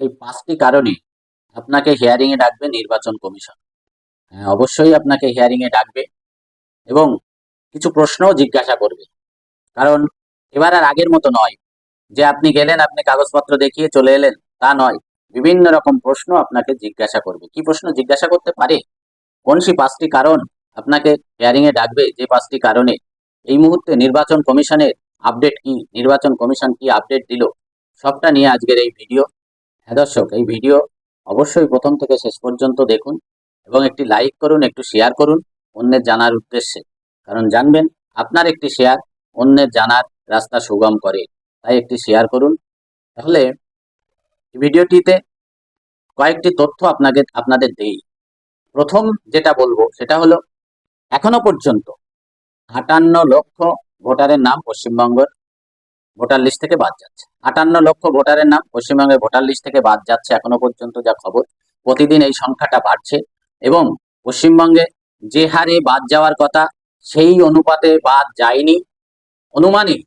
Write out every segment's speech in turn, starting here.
এই পাঁচটি কারণে আপনাকে হিয়ারিং এ ডাকবে নির্বাচন কমিশন। হ্যাঁ, অবশ্যই আপনাকে হিয়ারিং এ ডাকবে এবং কিছু প্রশ্নও জিজ্ঞাসা করবে। কারণ এবার আর আগের মতো নয় যে আপনি গেলেন আপনি কাগজপত্র দেখিয়ে চলে এলেন তা নয়। বিভিন্ন রকম প্রশ্ন আপনাকে জিজ্ঞাসা করবে। কি প্রশ্ন জিজ্ঞাসা করতে পারে? কোন সেই পাঁচটি কারণ আপনাকে হিয়ারিং এ ডাকবে? যে পাঁচটি কারণে এই মুহূর্তে নির্বাচন কমিশনের আপডেট কি নির্বাচন কমিশন কি আপডেট দিল সবটা নিয়ে আজকের এই ভিডিও হ্যাঁ দর্শক, এই ভিডিও অবশ্যই প্রথম থেকে শেষ পর্যন্ত দেখুন এবং একটি লাইক করুন, একটু শেয়ার করুন অন্যের জানার উদ্দেশ্যে। কারণ জানবেন, আপনার একটি শেয়ার অন্যের জানার রাস্তা সুগম করে। তাই একটি শেয়ার করুন। তাহলে ভিডিওটিতে কয়েকটি তথ্য আপনাকে, আপনাদের দেই। প্রথম যেটা বলব, সেটা হলো, এখনও পর্যন্ত আটান্ন লক্ষ ভোটারের নাম পশ্চিমবঙ্গের ভোটার লিস্ট থেকে বাদ যাচ্ছে। আটান্ন লক্ষ ভোটারের নাম পশ্চিমবঙ্গের ভোটার লিস্ট থেকে বাদ যাচ্ছে এখনও পর্যন্ত যা খবর। প্রতিদিন এই সংখ্যাটা বাড়ছে এবং পশ্চিমবঙ্গে যে হারে বাদ যাওয়ার কথা, সেই অনুপাতে বাদ যায়নি। অনুমানিক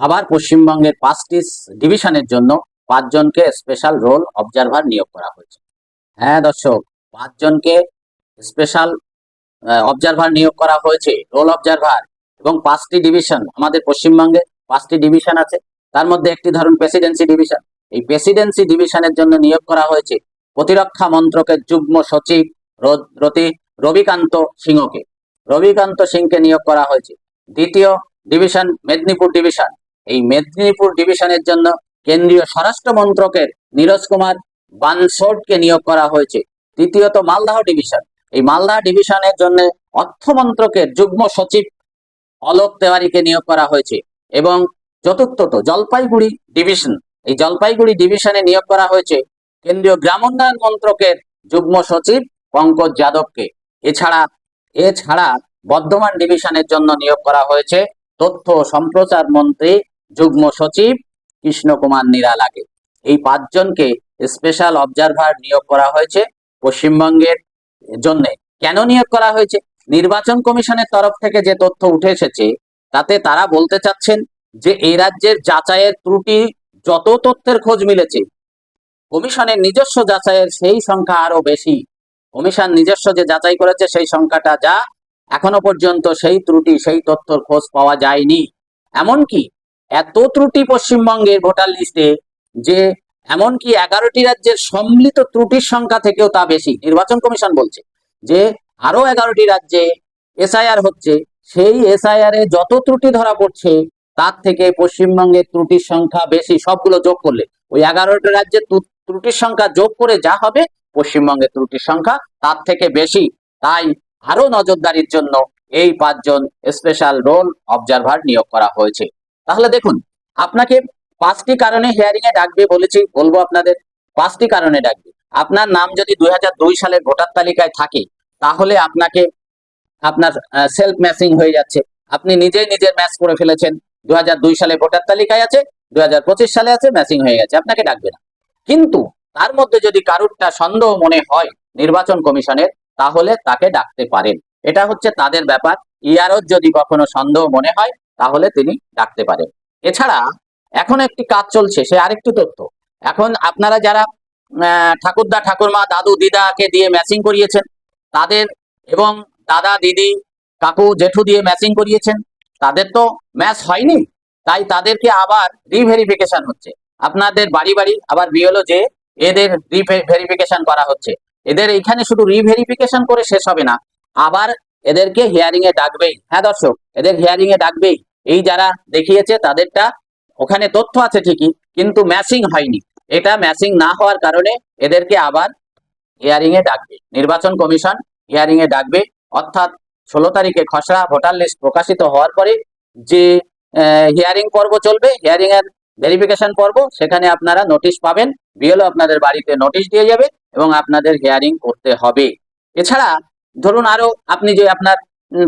আবার পশ্চিমবঙ্গের পাঁচটি ডিভিশনের জন্য পাঁচজনকে স্পেশাল রোল অবজারভার নিয়োগ করা হয়েছে। হ্যাঁ দর্শক, পাঁচজনকে স্পেশাল অবজারভার নিয়োগ করা হয়েছে, রোল অবজারভার এবং পাঁচটি ডিভিশন আমাদের পশ্চিমবঙ্গে পাঁচটি ডিভিশন আছে। তার মধ্যে একটি ধরুন প্রেসিডেন্সি ডিভিশন এই প্রেসিডেন্সি ডিভিশনের জন্য নিয়োগ করা হয়েছে প্রতিরক্ষা মন্ত্রকের যুগ্ম সচিব রতি, রবিকান্ত সিংহকে। রবিকান্ত সিংকে নিয়োগ করা হয়েছে। দ্বিতীয় ডিভিশন মেদিনীপুর ডিভিশন এই মেদিনীপুর ডিভিশনের জন্য কেন্দ্রীয় স্বরাষ্ট্র মন্ত্রকের নীরজ কুমার বানসোডকে নিয়োগ করা হয়েছে। তৃতীয়ত মালদাহ ডিভিশন এই মালদাহ ডিভিশনের জন্য অর্থ মন্ত্রকের যুগ্ম সচিব অলোক তেওয়ারিকে নিয়োগ করা হয়েছে। এবং চতুর্থত জলপাইগুড়ি ডিভিশন। এই জলপাইগুড়ি ডিভিশনে নিয়োগ করা হয়েছে কেন্দ্রীয় গ্রামোন্নয়ন মন্ত্রকের যুগ্ম সচিব পঙ্কজ যাদবকে। এছাড়া এছাড়া বর্ধমান ডিভিশনের জন্য নিয়োগ করা হয়েছে তথ্য সম্প্রচার মন্ত্রী যুগ্ম সচিব কৃষ্ণ কুমার নিরালাকে। এই পাঁচজনকে স্পেশাল অবজারভার নিয়োগ করা হয়েছে পশ্চিমবঙ্গের জন্য। কেন নিয়োগ করা হয়েছে? নির্বাচন কমিশনের তরফ থেকে যে তথ্য উঠে এসেছে তাতে তারা বলতে চাচ্ছেন যে এই রাজ্যের যাচাইয়ের ত্রুটি যত তথ্যের খোঁজ মিলেছে, কমিশনের নিজস্ব যাচাইয়ের সেই সংখ্যা আরও বেশি। কমিশন নিজস্ব যে যাচাই করেছে সেই সংখ্যাটা যা এখনও পর্যন্ত সেই ত্রুটি, সেই তথ্যর খোঁজ পাওয়া যায়নি। এমনকি এত ত্রুটি পশ্চিমবঙ্গের ভোটার লিস্টে যে এমনকি এগারোটি রাজ্যের সম্মিলিত ত্রুটির সংখ্যা থেকেও তা বেশি। নির্বাচন কমিশন বলছে যে আরও এগারোটি রাজ্যে এসআইআর হচ্ছে সেই এসআইআর এ যত ত্রুটি ধরা পড়ছে, তার থেকে পশ্চিমবঙ্গের ত্রুটির সংখ্যা বেশি, সবগুলো যোগ করলে। ওই এগারোটা রাজ্যের ত্রু- ত্রুটির সংখ্যা যোগ করে যা হবে, পশ্চিমবঙ্গের ত্রুটির সংখ্যা তার থেকে বেশি। তাই আরও নজরদারির জন্য এই পাঁচজন স্পেশাল রোল অবজারভার নিয়োগ করা হয়েছে। তাহলে দেখুন, আপনাকে পাঁচটি কারণে হিয়ারিং এ ডাকবে বলেছি, বলব আপনাদের, পাঁচটি কারণে ডাকবে। আপনার নাম যদি দুই সালের ভোটার তালিকায় থাকে, তাহলে আপনাকে আপনার সেলফ ম্যাচিং হয়ে যাচ্ছে। আপনি নিজেই নিজের ম্যাচ করে ফেলেছেন। দু হাজার দুই সালে ভোটার তালিকায় আছে দু হাজার পঁচিশ সালে আছে ম্যাচিং হয়ে গেছে, আপনাকে ডাকবে না। কিন্তু তার মধ্যে যদি কারুরটা সন্দেহ মনে হয় নির্বাচন কমিশনের, তাহলে তাকে ডাকতে পারেন। এটা হচ্ছে তাদের ব্যাপার। ইয়ারও যদি কখনো সন্দেহ মনে হয়, তাহলে তিনি ডাকতে পারেন। এছাড়া এখন একটি কাজ চলছে, সে আরেকটি তথ্য। এখন আপনারা যারা ঠাকুরদা, ঠাকুরমা, দাদু, দিদাকে দিয়ে ম্যাচিং করিয়েছেন, তাদের এবং দাদা, দিদি, কাকু, জেঠু দিয়ে ম্যাচিং করিয়েছেন। তাদের তো ম্যাচ হয়নি, তাই তাদেরকে আবার রিভেরিফিকেশন হচ্ছে। আপনাদের বাড়ি বাড়ি আবার বিএলও যে এদের রিভেরিফিকেশন করা হচ্ছে। এদের এইখানে শুধু রিভেরিফিকেশন করে শেষ হবে না, আবার এদেরকে হিয়ারিং এ ডাকবেই। হ্যাঁ দর্শক, এদের হিয়ারিং এ ডাকবেই। এই যারা দেখিয়েছে, তাদেরটা ওখানে তথ্য আছে ঠিকই, কিন্তু ম্যাচিং হয়নি। এটা ম্যাচিং না হওয়ার কারণে এদেরকে আবার হিয়ারিং এ ডাকবে। নির্বাচন কমিশন হিয়ারিং এ ডাকবে। অর্থাৎ ষোলো তারিখে খসড়া ভোটার লিস্ট প্রকাশিত হওয়ার পরে যে হিয়ারিং পর্ব চলবে হিয়ারিং এর ভেরিফিকেশন পর্ব, সেখানে আপনারা নোটিশ পাবেন বিএলও আপনাদের বাড়িতে নোটিশ দিয়ে যাবে এবং আপনাদের হিয়ারিং করতে হবে। এছাড়া ধরুন আরও আপনি যে আপনার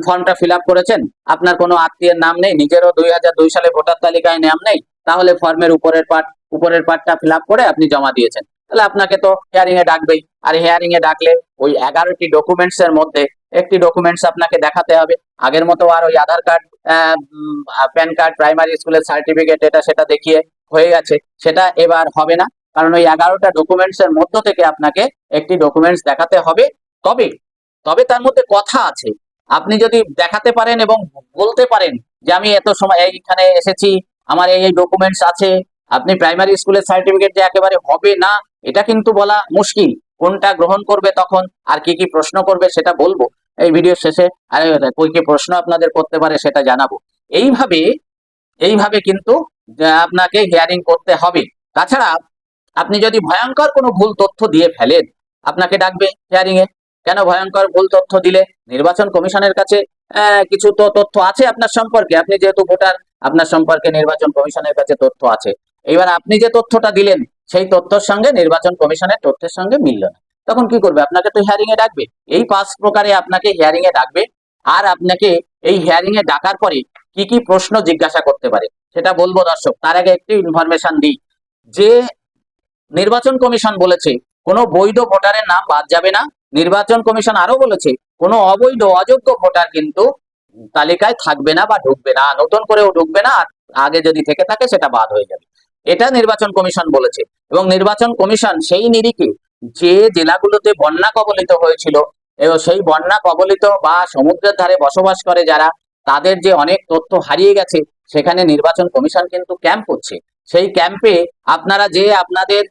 ফর্মটা ফিল করেছেন, আপনার কোনো আত্মীয়ের নাম নেই, নিজেরও দুই হাজার দুই সালে ভোটার তালিকায় নাম নেই, তাহলে ফর্মের উপরের পার্ট উপরের পার্টটা ফিল করে আপনি জমা দিয়েছেন। তাহলে আপনাকে তো হিয়ারিং এ ডাকবেই, আর হিয়ারিং এ ডাকলে ওই এগারোটি ডকুমেন্টস এর মধ্যে একটি ডকুমেন্টস আপনাকে দেখাতে হবে। আগের মতো আর ওই Aadhaar card PAN card primary স্কুলের সার্টিফিকেট এটা সেটা দেখিয়ে হয়ে গেছে। সেটা এবার হবে না। কারণ ওই এগারোটা ডকুমেন্টস এর মধ্য থেকে আপনাকে একটি ডকুমেন্টস দেখাতে হবে। তবে তবে তার মধ্যে কথা আছে। আপনি যদি দেখাতে পারেন এবং বলতে পারেন যে আমি এত সময় এইখানে এসেছি, আমার এই এই ডকুমেন্টস আছে, আপনি প্রাইমারি স্কুলের সার্টিফিকেট যে একেবারে হবে না, এটা কিন্তু বলা মুশকিল। কোনটা গ্রহণ করবে তখন, আর কি কি প্রশ্ন করবে সেটা বলব। এই ভিডিও শেষে আর কই কি প্রশ্ন আপনাদের করতে পারে সেটা জানাব। এইভাবে এইভাবে কিন্তু আপনাকে হিয়ারিং করতে হবে। তাছাড়া, আপনি যদি ভয়ঙ্কর কোনো ভুল তথ্য দিয়ে ফেলেন, আপনাকে ডাকবে হিয়ারিং এ। কেন ভয়ঙ্কর ভুল তথ্য দিলে? নির্বাচন কমিশনের কাছে কিছু তো তথ্য আছে আপনার সম্পর্কে। আপনি যেহেতু ভোটার, আপনার সম্পর্কে নির্বাচন কমিশনের কাছে তথ্য আছে। এবার আপনি যে তথ্যটা দিলেন, সেই তথ্যের সঙ্গে নির্বাচন কমিশনের তথ্যের সঙ্গে মিলল না। তখন কি করবে? আপনাকে তো হিয়ারিং এ ডাকবে। এই পাঁচ প্রকারে আপনাকে হিয়ারিং এ ডাকবে। আর আপনাকে এই হিয়ারিং এ ডাকার পরে কি কি প্রশ্ন জিজ্ঞাসা করতে পারে, সেটা বলব দর্শক। তার আগে একটি ইনফরমেশন দিই। যে নির্বাচন কমিশন বলেছে, কোনো বৈধ ভোটারের নাম বাদ যাবে না। নির্বাচন কমিশন আরও বলেছে, কোনো অবৈধ, অযোগ্য ভোটার কিন্তু তালিকায় থাকবে না বা ঢুকবে না। নতুন করেও ঢুকবে না আগে যদি থেকে থাকে, সেটা বাদ হয়ে যাবে। এটা নির্বাচন কমিশন বলেছে। এবং নির্বাচন কমিশন সেই নিরিখে যে জেলাগুলোতে বন্যা কবলিত হয়েছিল সেই বন্যা কবলিত বা সমুদ্রের ধারে বসবাস করে যারা, তাদের যে অনেক তথ্য হারিয়ে গেছে, সেখানে নির্বাচন কমিশন কিন্তু ক্যাম্প করছে। সেই ক্যাম্পে আপনারা যে আপনাদের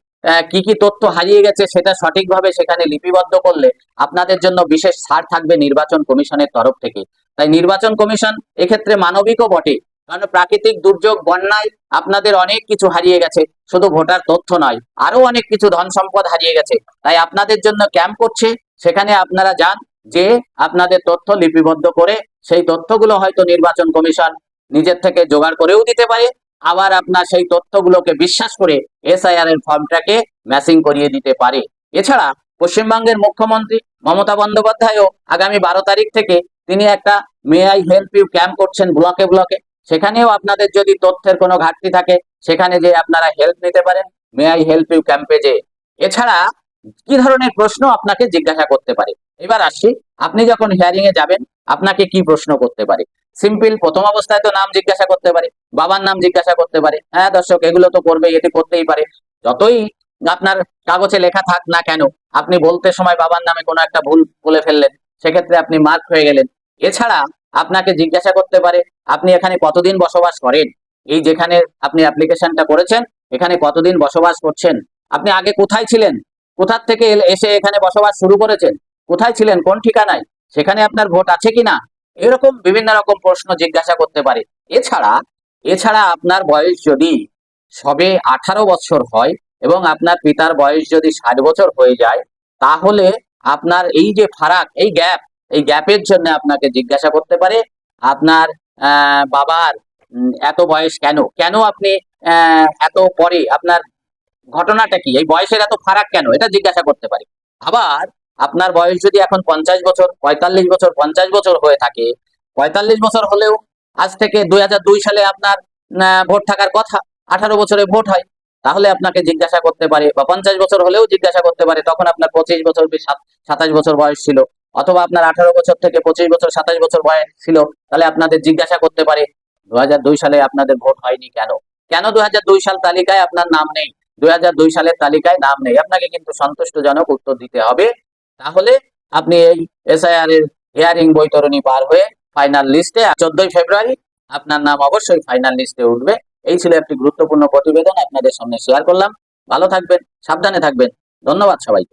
কি কি তথ্য হারিয়ে গেছে সেটা সঠিকভাবে সেখানে লিপিবদ্ধ করলে আপনাদের জন্য বিশেষ ছাড় থাকবে নির্বাচন কমিশনের তরফ থেকে। তাই নির্বাচন কমিশন এক্ষেত্রে মানবিকও বটে। কারণ প্রাকৃতিক দুর্যোগ, বন্যায় আপনাদের অনেক কিছু হারিয়ে গেছে। শুধু ভোটার তথ্য নয় আরও অনেক কিছু ধন সম্পদ হারিয়ে গেছে। তাই আপনাদের জন্য ক্যাম্প করছে। সেখানে আপনারা যান, যে আপনাদের তথ্য লিপিবদ্ধ করে সেই তথ্যগুলো হয়তো নির্বাচন কমিশন নিজের থেকে জোগাড় করেও দিতে পারে। আবার আপনার সেই তথ্যগুলোকে বিশ্বাস করে এসআইআর এর ফর্মটাকে ম্যাচিং করিয়ে দিতে পারে। এছাড়া পশ্চিমবঙ্গের মুখ্যমন্ত্রী মমতা বন্দ্যোপাধ্যায়ও আগামী বারো তারিখ থেকে তিনি একটা may I help you camp করছেন ব্লকে ব্লকে। সেখানেও আপনাদের যদি তথ্যের কোনো ঘাটতি থাকে, সেখানে যে আপনারা হেল্প নিতে পারেন। মে আই হেল্প ইউ ক্যাম্পে যে এছাড়া কি ধরনের প্রশ্ন আপনাকে জিজ্ঞাসা করতে পারে? এবার আসছি আপনি যখন হিয়ারিং এ যাবেন, আপনাকে কি প্রশ্ন করতে পারে? সিম্পল প্রথম অবস্থায় তো নাম জিজ্ঞাসা করতে পারে, বাবার নাম জিজ্ঞাসা করতে পারে। হ্যাঁ দর্শক, এগুলো তো করবে, এটি করতেই পারে। যতই আপনার কাগজে লেখা থাক না কেন, আপনি বলতে সময় বাবার নামে কোনো একটা ভুল বলে ফেললেন, সেক্ষেত্রে আপনি মার্ক হয়ে গেলেন। এছাড়া আপনাকে জিজ্ঞাসা করতে পারে, আপনি এখানে কতদিন বসবাস করেন? এই যেখানে আপনি অ্যাপ্লিকেশনটা করেছেন, এখানে কতদিন বসবাস করছেন? আপনি আগে কোথায় ছিলেন? কোথার থেকে এসে এখানে বসবাস শুরু করেছেন? কোথায় ছিলেন? কোন ঠিকানায়? সেখানে আপনার ভোট আছে কিনা? এরকম বিভিন্ন রকম প্রশ্ন জিজ্ঞাসা করতে পারে। এছাড়া এছাড়া আপনার বয়স যদি সবে আঠারো বছর হয় এবং আপনার পিতার বয়স যদি ষাট বছর হয়ে যায়, তাহলে আপনার এই যে ফারাক, এই গ্যাপ এই গ্যাপের জন্য আপনাকে জিজ্ঞাসা করতে পারে, আপনার বাবার এত বয়স কেন? কেন আপনি এত পরে, আপনার ঘটনাটা কি? এই বয়সের এত ফারাক কেন? এটা জিজ্ঞাসা করতে পারে। আবার আপনার বয়স যদি এখন পঞ্চাশ বছর, পঁয়তাল্লিশ বছর, পঞ্চাশ বছর হয়ে থাকে, পঁয়তাল্লিশ বছর হলেও আজ থেকে দুই হাজার দুই সালে আপনার ভোট থাকার কথা, আঠারো বছরে ভোট হয়, তাহলে আপনাকে জিজ্ঞাসা করতে পারে, বা পঞ্চাশ বছর হলেও জিজ্ঞাসা করতে পারে, তখন আপনার পঁচিশ বছর সাতাশ বছর বয়স ছিল। অথবা আপনার আঠারো বছর থেকে পঁচিশ বছর, সাতাশ বছর বয়স ছিল, তাহলে আপনাদের জিজ্ঞাসা করতে পারে দু হাজার দুই সালে আপনাদের ভোট হয়নি কেন? কেন দু হাজার দুই সাল তালিকায় আপনার নাম নেই? দুই হাজার দুই সালের তালিকায় নাম নেই। আপনাকে কিন্তু সন্তুষ্টজনক উত্তর দিতে হবে। তাহলে আপনি এই এসআইআর এর হিয়ারিং বৈতরণী পার হয়ে ফাইনাল লিস্টে চোদ্দই ফেব্রুয়ারি আপনার নাম অবশ্যই ফাইনাল লিস্টে উঠবে। এই ছিল একটি গুরুত্বপূর্ণ প্রতিবেদন, আপনাদের সামনে শেয়ার করলাম। ভালো থাকবেন, সাবধানে থাকবেন। ধন্যবাদ সবাইকে।